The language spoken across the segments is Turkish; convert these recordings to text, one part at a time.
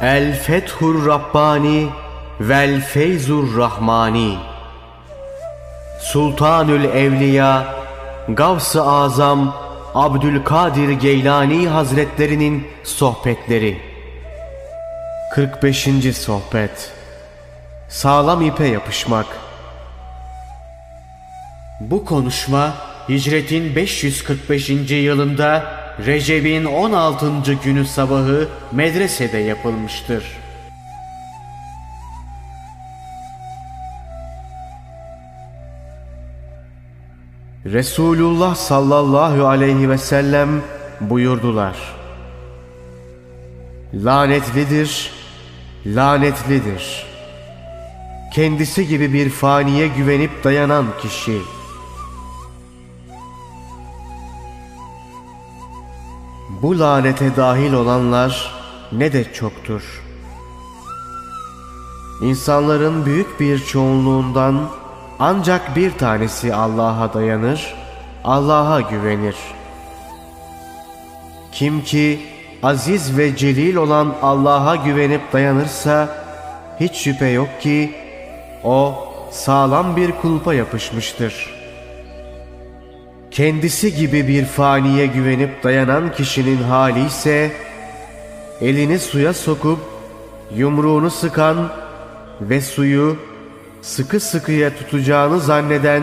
El Fethur Rabbani vel Feyzur Rahmani Sultanül Evliya Gavs-ı Azam Abdülkadir Geylani Hazretlerinin sohbetleri 45. sohbet Sağlam ipe yapışmak Bu konuşma hicretin 545. yılında Recep'in 16. günü sabahı medresede yapılmıştır. Resulullah sallallahu aleyhi ve sellem buyurdular. Lanetlidir, lanetlidir. Kendisi gibi bir faniye güvenip dayanan kişi. Bu lanete dahil olanlar ne de çoktur. İnsanların büyük bir çoğunluğundan ancak bir tanesi Allah'a dayanır, Allah'a güvenir. Kim ki aziz ve celil olan Allah'a güvenip dayanırsa hiç şüphe yok ki o sağlam bir kulpa yapışmıştır. Kendisi gibi bir faniye güvenip dayanan kişinin hali ise elini suya sokup yumruğunu sıkan ve suyu sıkı sıkıya tutacağını zanneden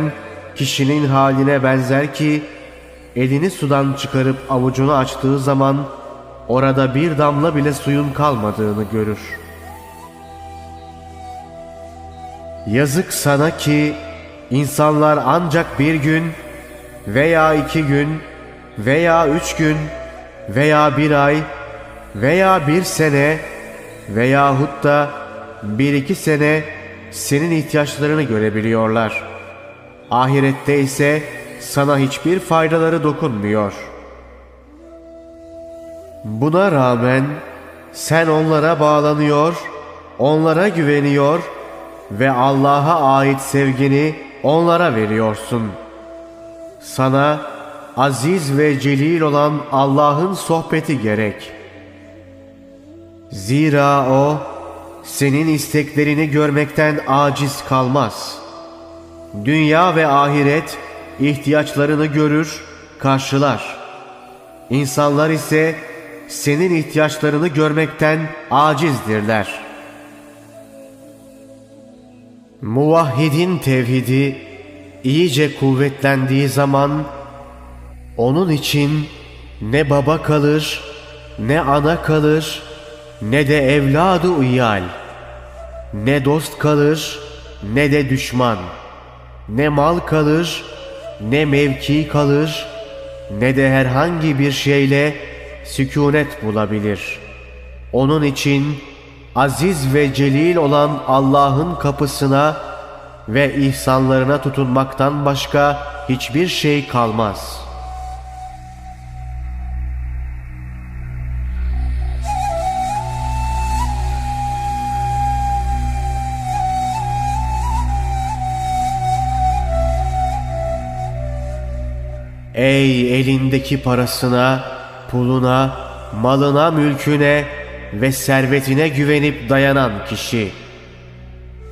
kişinin haline benzer ki elini sudan çıkarıp avucunu açtığı zaman orada bir damla bile suyun kalmadığını görür. Yazık sana ki insanlar ancak bir gün veya iki gün veya üç gün veya bir ay veya bir sene veyahut da bir iki sene senin ihtiyaçlarını görebiliyorlar. Ahirette ise sana hiçbir faydaları dokunmuyor. Buna rağmen sen onlara bağlanıyor, onlara güveniyor ve Allah'a ait sevgini onlara veriyorsun. Sana aziz ve celil olan Allah'ın sohbeti gerek. Zira O, senin isteklerini görmekten aciz kalmaz. Dünya ve ahiret ihtiyaçlarını görür, karşılar. İnsanlar ise senin ihtiyaçlarını görmekten acizdirler. Muvahhidin tevhidi iyice kuvvetlendiği zaman onun için ne baba kalır, ne ana kalır, ne de evladı uyal, ne dost kalır, ne de düşman, ne mal kalır, ne mevki kalır, ne de herhangi bir şeyle sükunet bulabilir. Onun için aziz ve celil olan Allah'ın kapısına ve ihsanlarına tutunmaktan başka hiçbir şey kalmaz.'' Ey elindeki parasına, puluna, malına, mülküne ve servetine güvenip dayanan kişi.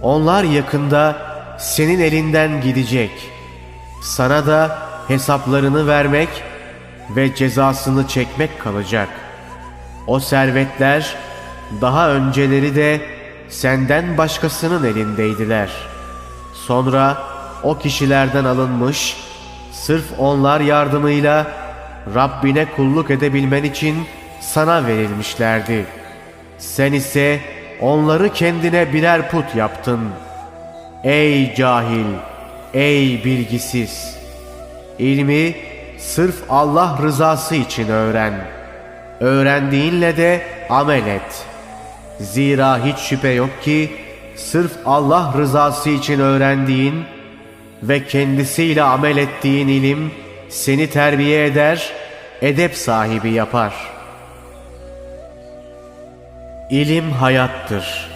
Onlar yakında senin elinden gidecek. Sana da hesaplarını vermek ve cezasını çekmek kalacak. O servetler daha önceleri de senden başkasının elindeydiler. Sonra o kişilerden alınmış Sırf onlar yardımıyla Rabbine kulluk edebilmen için sana verilmişlerdi. Sen ise onları kendine birer put yaptın. Ey cahil, ey bilgisiz! İlmi sırf Allah rızası için öğren. Öğrendiğinle de amel et. Zira hiç şüphe yok ki sırf Allah rızası için öğrendiğin ve kendisiyle amel ettiğin ilim seni terbiye eder, edep sahibi yapar. İlim hayattır.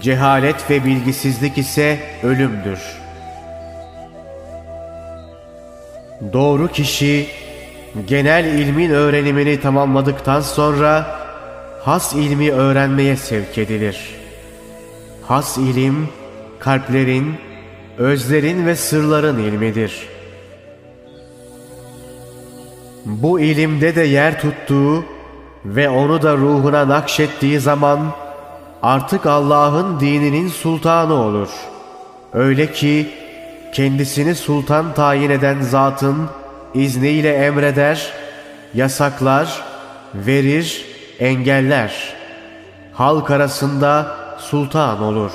Cehalet ve bilgisizlik ise ölümdür. Doğru kişi genel ilmin öğrenimini tamamladıktan sonra has ilmi öğrenmeye sevk edilir. Has ilim, kalplerin, özlerin ve sırların ilmidir. Bu ilimde de yer tuttuğu ve onu da ruhuna nakşettiği zaman artık Allah'ın dininin sultanı olur. Öyle ki kendisini sultan tayin eden zatın izniyle emreder, yasaklar, verir, engeller. Halk arasında sultan olur.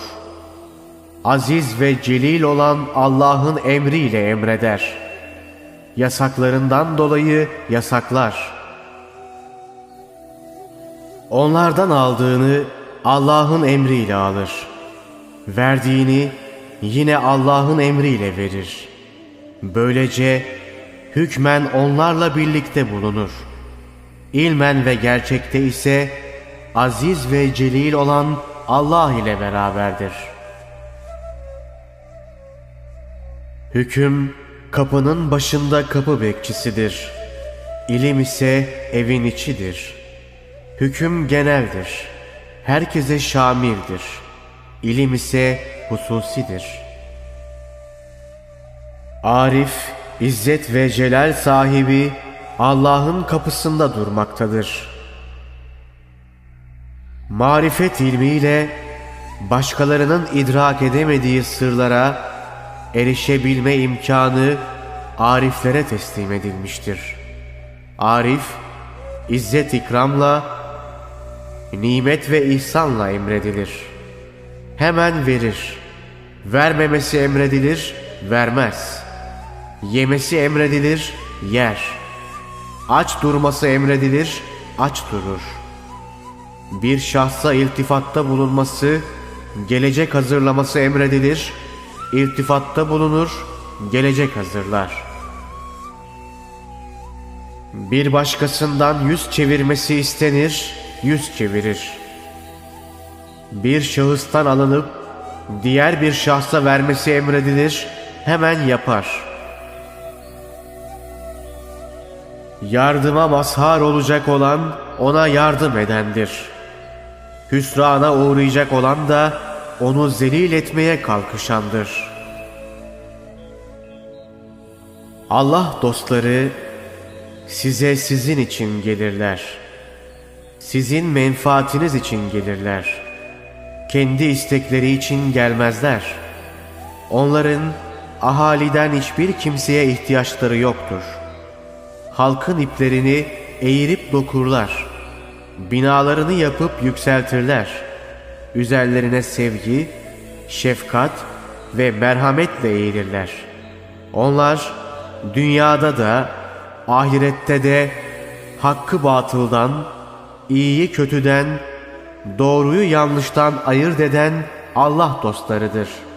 Aziz ve celil olan Allah'ın emriyle emreder. Yasaklarından dolayı yasaklar. Onlardan aldığını Allah'ın emriyle alır. Verdiğini yine Allah'ın emriyle verir. Böylece hükmen onlarla birlikte bulunur. İlmen ve gerçekte ise aziz ve celil olan Allah ile beraberdir. Hüküm kapının başında kapı bekçisidir. İlim ise evin içidir. Hüküm geneldir. Herkese şamildir. İlim ise hususidir. Arif, İzzet ve celal sahibi Allah'ın kapısında durmaktadır. Marifet ilmiyle başkalarının idrak edemediği sırlara erişebilme imkanı ariflere teslim edilmiştir. Arif, izzet ikramla, nimet ve ihsanla emredilir. Hemen verir. Vermemesi emredilir, vermez. Yemesi emredilir, yer. Aç durması emredilir, aç durur. Bir şahsa iltifatta bulunması, gelecek hazırlaması emredilir, irtifatta bulunur, gelecek hazırlar. Bir başkasından yüz çevirmesi istenir, yüz çevirir. Bir şahıstan alınıp diğer bir şahsa vermesi emredilir, hemen yapar. Yardıma mazhar olacak olan ona yardım edendir. Hüsrana uğrayacak olan da onu zelil etmeye kalkışandır. Allah dostları size sizin için gelirler. Sizin menfaatiniz için gelirler. Kendi istekleri için gelmezler. Onların ahaliden hiçbir kimseye ihtiyaçları yoktur. Halkın iplerini eğirip dokurlar. Binalarını yapıp yükseltirler.'' Üzerlerine sevgi, şefkat ve merhametle eğilirler. Onlar dünyada da ahirette de hakkı batıldan, iyiyi kötüden, doğruyu yanlıştan ayırt eden Allah dostlarıdır.''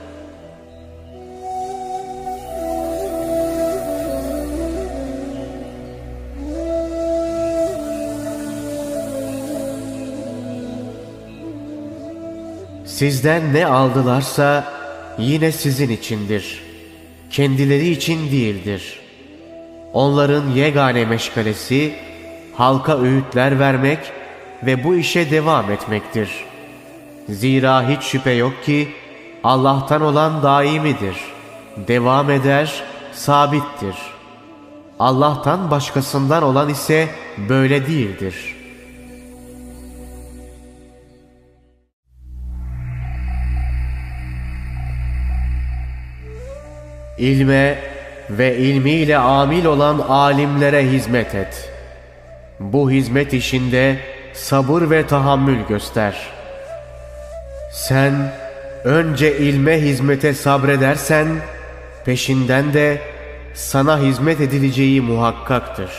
Sizden ne aldılarsa yine sizin içindir. Kendileri için değildir. Onların yegane meşgalesi halka öğütler vermek ve bu işe devam etmektir. Zira hiç şüphe yok ki Allah'tan olan daimidir. Devam eder, sabittir. Allah'tan başkasından olan ise böyle değildir.'' İlme ve ilmiyle amil olan alimlere hizmet et. Bu hizmet işinde sabır ve tahammül göster. Sen önce ilme hizmete sabredersen, peşinden de sana hizmet edileceği muhakkaktır.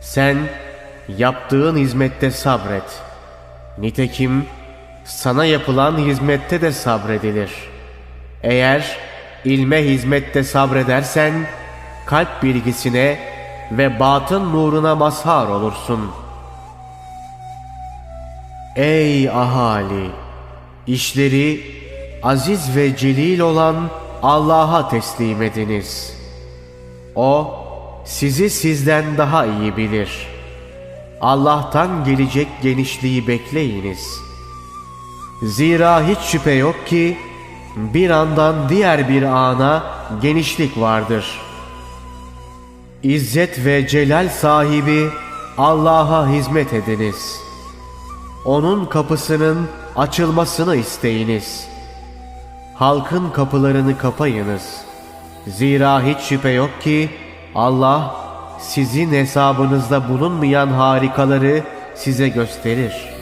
Sen yaptığın hizmette sabret. Nitekim sana yapılan hizmette de sabredilir. Eğer ilme hizmette sabredersen, kalp bilgisine ve batın nuruna mazhar olursun. Ey ahali! işleri aziz ve celil olan Allah'a teslim ediniz. O, sizi sizden daha iyi bilir. Allah'tan gelecek genişliği bekleyiniz. Zira hiç şüphe yok ki bir andan diğer bir ana genişlik vardır. İzzet ve celal sahibi Allah'a hizmet ediniz. Onun kapısının açılmasını isteyiniz. Halkın kapılarını kapayınız. Zira hiç şüphe yok ki Allah sizin hesabınızda bulunmayan harikaları size gösterir.''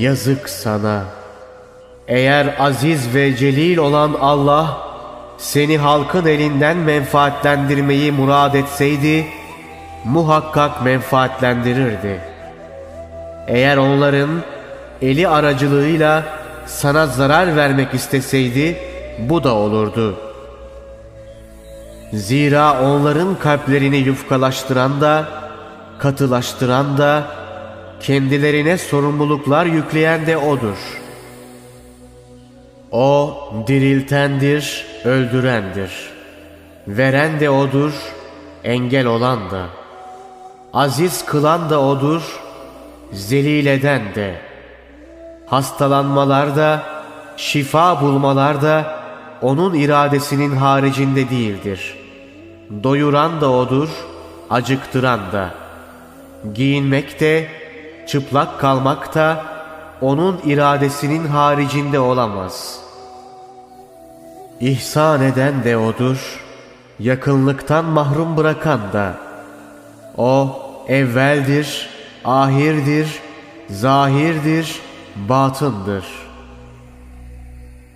Yazık sana. Eğer aziz ve celil olan Allah seni halkın elinden menfaatlendirmeyi murad etseydi muhakkak menfaatlendirirdi. Eğer onların eli aracılığıyla sana zarar vermek isteseydi bu da olurdu. Zira onların kalplerini yufkalaştıran da, katılaştıran da, kendilerine sorumluluklar yükleyen de O'dur. O diriltendir, öldürendir. Veren de O'dur, engel olan da. Aziz kılan da O'dur, zelil eden de. Hastalanmalar şifa bulmalar da O'nun iradesinin haricinde değildir. Doyuran da O'dur, acıktıran da. Giyinmek de çıplak kalmak da onun iradesinin haricinde olamaz. İhsan eden de odur, yakınlıktan mahrum bırakan da. O evveldir, ahirdir, zahirdir, batındır.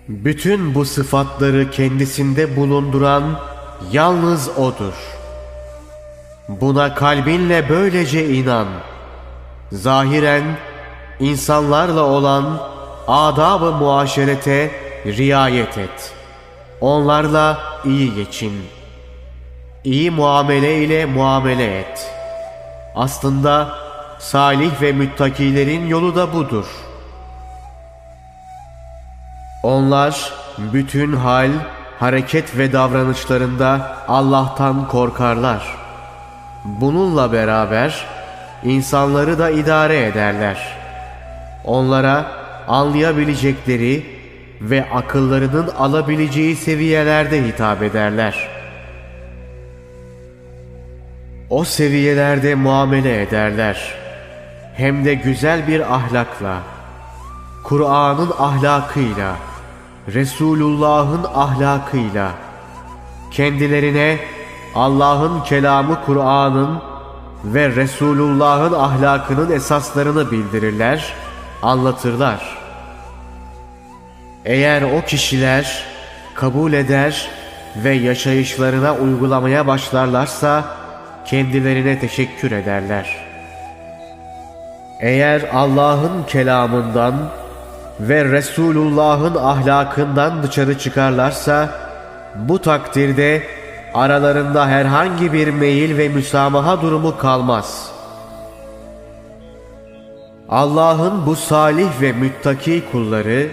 Bütün bu sıfatları kendisinde bulunduran yalnız O'dur. Buna kalbinle böylece inan.'' Zahiren insanlarla olan adab-ı muaşerete riayet et. Onlarla iyi geçin. İyi muamele ile muamele et. Aslında salih ve müttakilerin yolu da budur. Onlar bütün hal, hareket ve davranışlarında Allah'tan korkarlar. Bununla beraber insanları da idare ederler. Onlara anlayabilecekleri ve akıllarının alabileceği seviyelerde hitap ederler. O seviyelerde muamele ederler. Hem de güzel bir ahlakla, Kur'an'ın ahlakıyla, Resulullah'ın ahlakıyla, kendilerine Allah'ın kelamı Kur'an'ın ve Resulullah'ın ahlakının esaslarını bildirirler, anlatırlar. Eğer o kişiler kabul eder ve yaşayışlarına uygulamaya başlarlarsa kendilerine teşekkür ederler. Eğer Allah'ın kelamından ve Resulullah'ın ahlakından dışarı çıkarlarsa bu takdirde aralarında herhangi bir meyil ve müsamaha durumu kalmaz. Allah'ın bu salih ve müttaki kulları,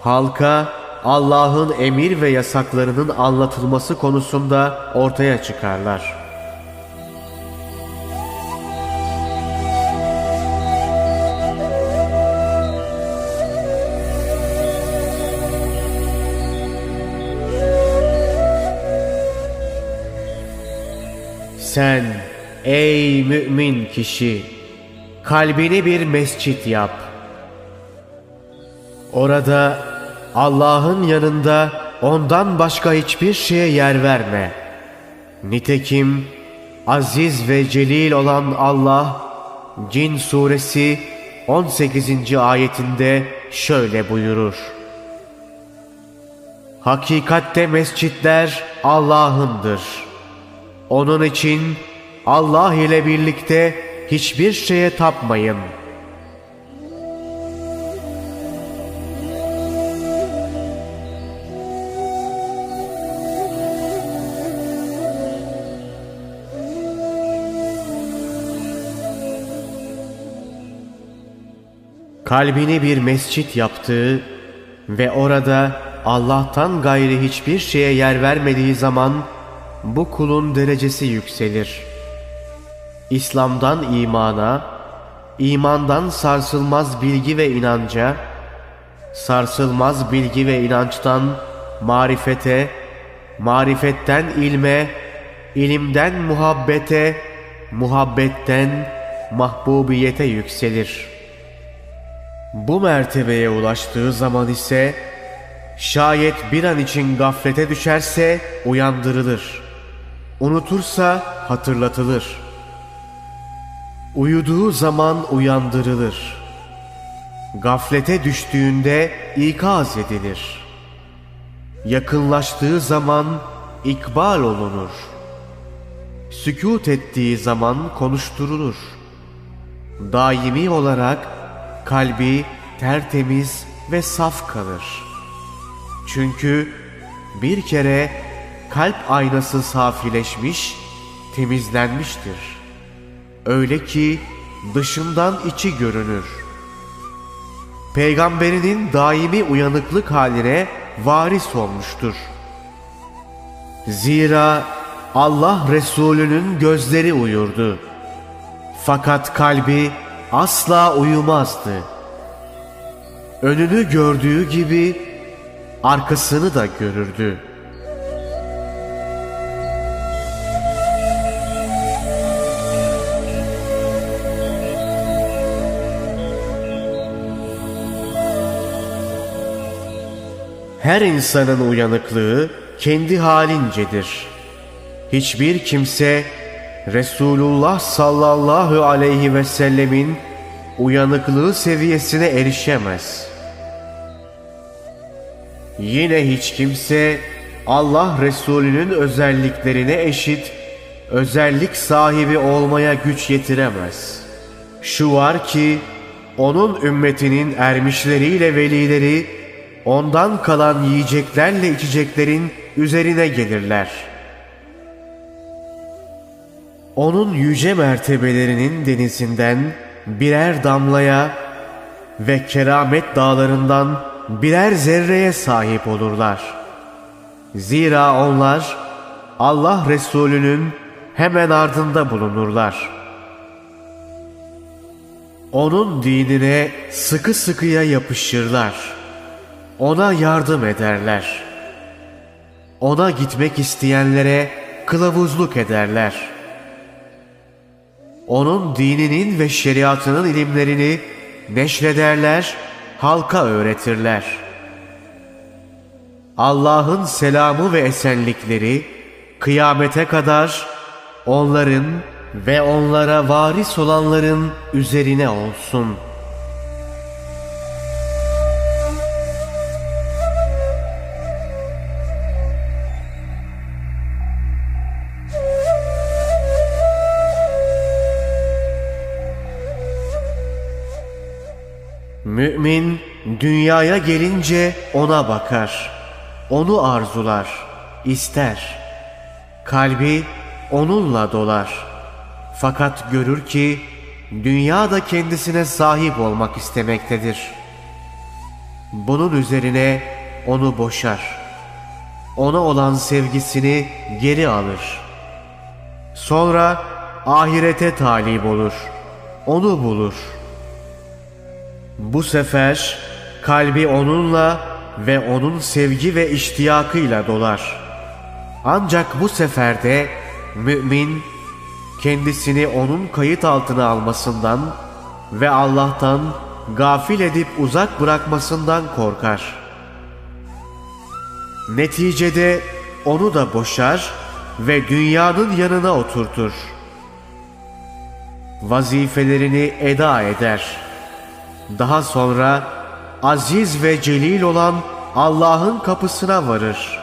halka Allah'ın emir ve yasaklarının anlatılması konusunda ortaya çıkarlar.'' Ey mümin kişi kalbini bir mescit yap. Orada Allah'ın yanında ondan başka hiçbir şeye yer verme. Nitekim aziz ve celil olan Allah Cin suresi 18. ayetinde şöyle buyurur. Hakikatte mescitler Allah'ındır.'' Onun için Allah ile birlikte hiçbir şeye tapmayın. Kalbini bir mescit yaptığı ve orada Allah'tan gayri hiçbir şeye yer vermediği zaman bu kulun derecesi yükselir.'' İslam'dan imana, imandan sarsılmaz bilgi ve inanca, sarsılmaz bilgi ve inançtan marifete, marifetten ilme, ilimden muhabbete, muhabbetten mahbubiyete yükselir. Bu mertebeye ulaştığı zaman ise şayet bir an için gaflete düşerse uyandırılır. Unutursa hatırlatılır. Uyuduğu zaman uyandırılır. Gaflete düştüğünde ikaz edilir. Yakınlaştığı zaman ikbal olunur. Sükut ettiği zaman konuşturulur. Daimi olarak kalbi tertemiz ve saf kalır. Çünkü bir kere kalp aynası safileşmiş, temizlenmiştir. Öyle ki dışından içi görünür. Peygamberinin daimi uyanıklık haline varis olmuştur. Zira Allah Resulü'nün gözleri uyurdu. Fakat kalbi asla uyumazdı. Önünü gördüğü gibi arkasını da görürdü. Her insanın uyanıklığı kendi halincedir. Hiçbir kimse Resulullah sallallahu aleyhi ve sellemin uyanıklığı seviyesine erişemez. Yine hiç kimse Allah Resulü'nün özelliklerine eşit özellik sahibi olmaya güç yetiremez. Şu var ki onun ümmetinin ermişleriyle velileri ondan kalan yiyeceklerle içeceklerin üzerine gelirler.'' onun yüce mertebelerinin denizinden birer damlaya ve keramet dağlarından birer zerreye sahip olurlar. Zira onlar Allah Resulü'nün hemen ardında bulunurlar. Onun dinine sıkı sıkıya yapışırlar. Ona yardım ederler. Ona gitmek isteyenlere kılavuzluk ederler.'' onun dininin ve şeriatının ilimlerini neşrederler, halka öğretirler. Allah'ın selamı ve esenlikleri kıyamete kadar onların ve onlara varis olanların üzerine olsun.'' Mümin dünyaya gelince ona bakar. Onu arzular, ister. Kalbi onunla dolar. Fakat görür ki dünya da kendisine sahip olmak istemektedir. Bunun üzerine onu boşar. Ona olan sevgisini geri alır. Sonra ahirete talip olur. Onu bulur.'' Bu sefer kalbi onunla ve onun sevgi ve iştiyakıyla dolar. Ancak bu seferde mümin kendisini onun kayıt altına almasından ve Allah'tan gafil edip uzak bırakmasından korkar. Neticede onu da boşar ve dünyanın yanına oturtur. Vazifelerini eda eder.'' Daha sonra aziz ve celil olan Allah'ın kapısına varır.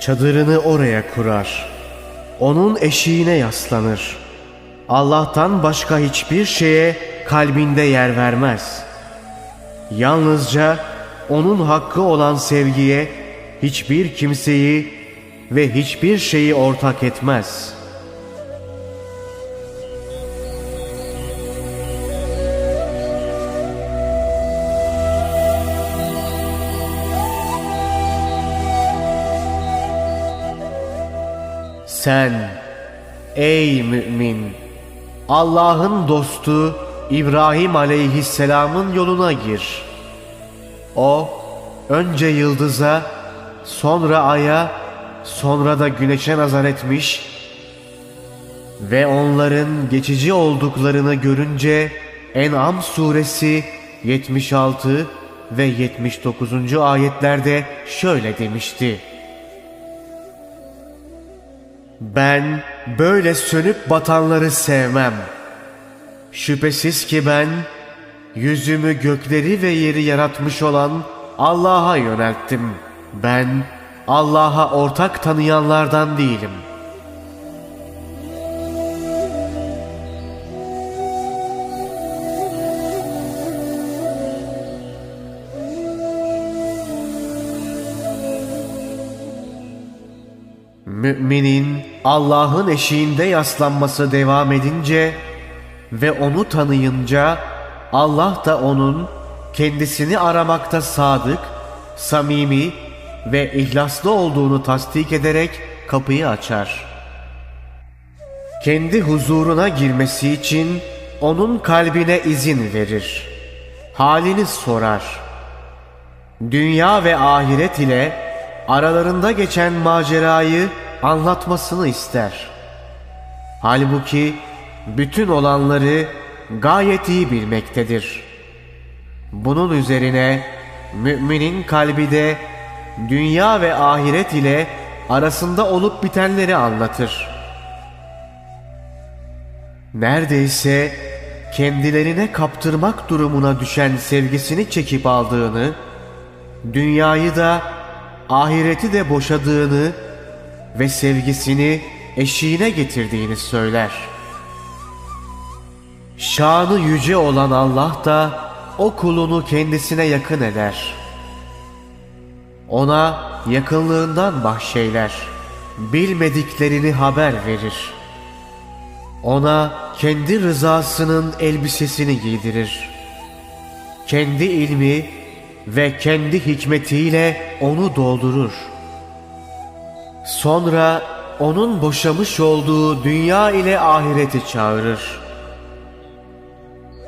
Çadırını oraya kurar. Onun eşiğine yaslanır. Allah'tan başka hiçbir şeye kalbinde yer vermez. Yalnızca onun hakkı olan sevgiye hiçbir kimseyi ve hiçbir şeyi ortak etmez.'' Sen ey mümin Allah'ın dostu İbrahim aleyhisselamın yoluna gir. O önce yıldıza, sonra aya, sonra da güneşe nazar etmiş ve onların geçici olduklarını görünce En'am suresi 76 ve 79. ayetlerde şöyle demişti. Ben böyle sönüp batanları sevmem. Şüphesiz ki ben yüzümü gökleri ve yeri yaratmış olan Allah'a yönelttim. Ben Allah'a ortak tanıyanlardan değilim. Müminin Allah'ın eşiğinde yaslanması devam edince ve onu tanıyınca Allah da onun kendisini aramakta sadık, samimi ve ihlaslı olduğunu tasdik ederek kapıyı açar. Kendi huzuruna girmesi için onun kalbine izin verir. Halini sorar. Dünya ve ahiret ile aralarında geçen macerayı anlatmasını ister. Halbuki bütün olanları gayet iyi bilmektedir. Bunun üzerine müminin kalbi de dünya ve ahiret ile arasında olup bitenleri anlatır. Neredeyse kendilerine kaptırmak durumuna düşen sevgisini çekip aldığını, dünyayı da ahireti de boşadığını ve sevgisini eşiğine getirdiğini söyler. Şanı yüce olan Allah da o kulunu kendisine yakın eder. Ona yakınlığından bahşeyler. Bilmediklerini haber verir. Ona kendi rızasının elbisesini giydirir. Kendi ilmi ve kendi hikmetiyle onu doldurur. Sonra onun boşamış olduğu dünya ile ahireti çağırır.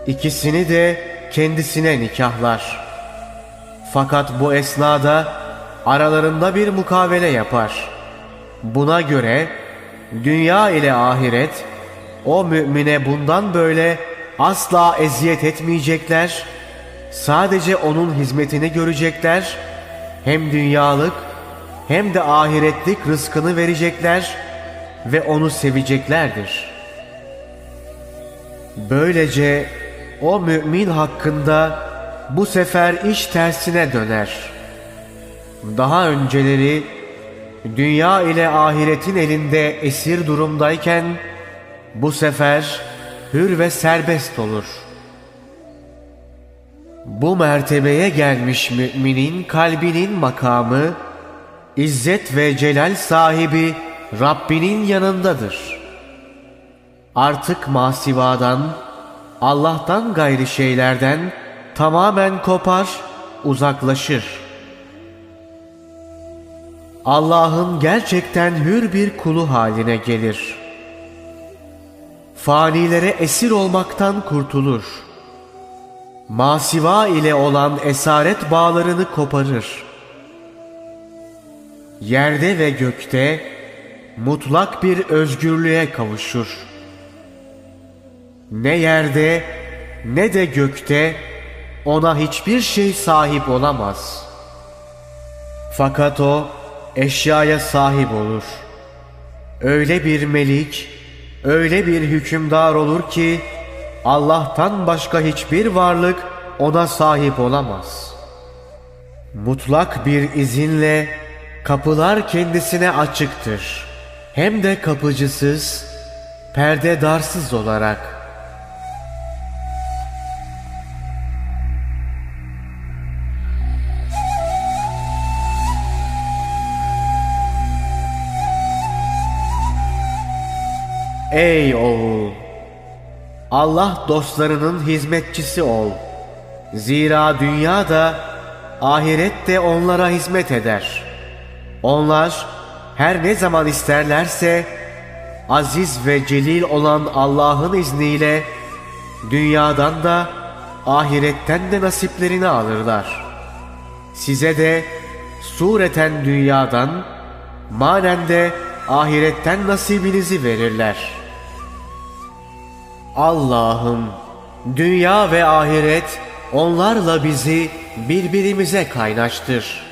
İkisini de kendisine nikahlar. Fakat bu esnada aralarında bir mukavele yapar. Buna göre dünya ile ahiret o mümine bundan böyle asla eziyet etmeyecekler, sadece onun hizmetini görecekler, hem dünyalık hem de ahiretlik rızkını verecekler ve onu seveceklerdir. Böylece o mümin hakkında bu sefer iş tersine döner. Daha önceleri dünya ile ahiretin elinde esir durumdayken bu sefer hür ve serbest olur. Bu mertebeye gelmiş müminin kalbinin makamı İzzet ve celal sahibi Rabbinin yanındadır. Artık masivadan, Allah'tan gayri şeylerden tamamen kopar, uzaklaşır. Allah'ın gerçekten hür bir kulu haline gelir. Fanilere esir olmaktan kurtulur. Masiva ile olan esaret bağlarını koparır yerde ve gökte mutlak bir özgürlüğe kavuşur. Ne yerde ne de gökte ona hiçbir şey sahip olamaz. Fakat o eşyaya sahip olur. Öyle bir melik, öyle bir hükümdar olur ki Allah'tan başka hiçbir varlık ona sahip olamaz. Mutlak bir izinle Kapılar kendisine açıktır. Hem de kapıcısız, perdedarsız olarak. Ey oğul! Allah dostlarının hizmetçisi ol. Zira dünya da ahiret de onlara hizmet eder.'' Onlar her ne zaman isterlerse aziz ve celil olan Allah'ın izniyle dünyadan da ahiretten de nasiplerini alırlar. Size de sureten dünyadan, manen de ahiretten nasibinizi verirler. Allah'ım dünya ve ahiret onlarla bizi birbirimize kaynaştır.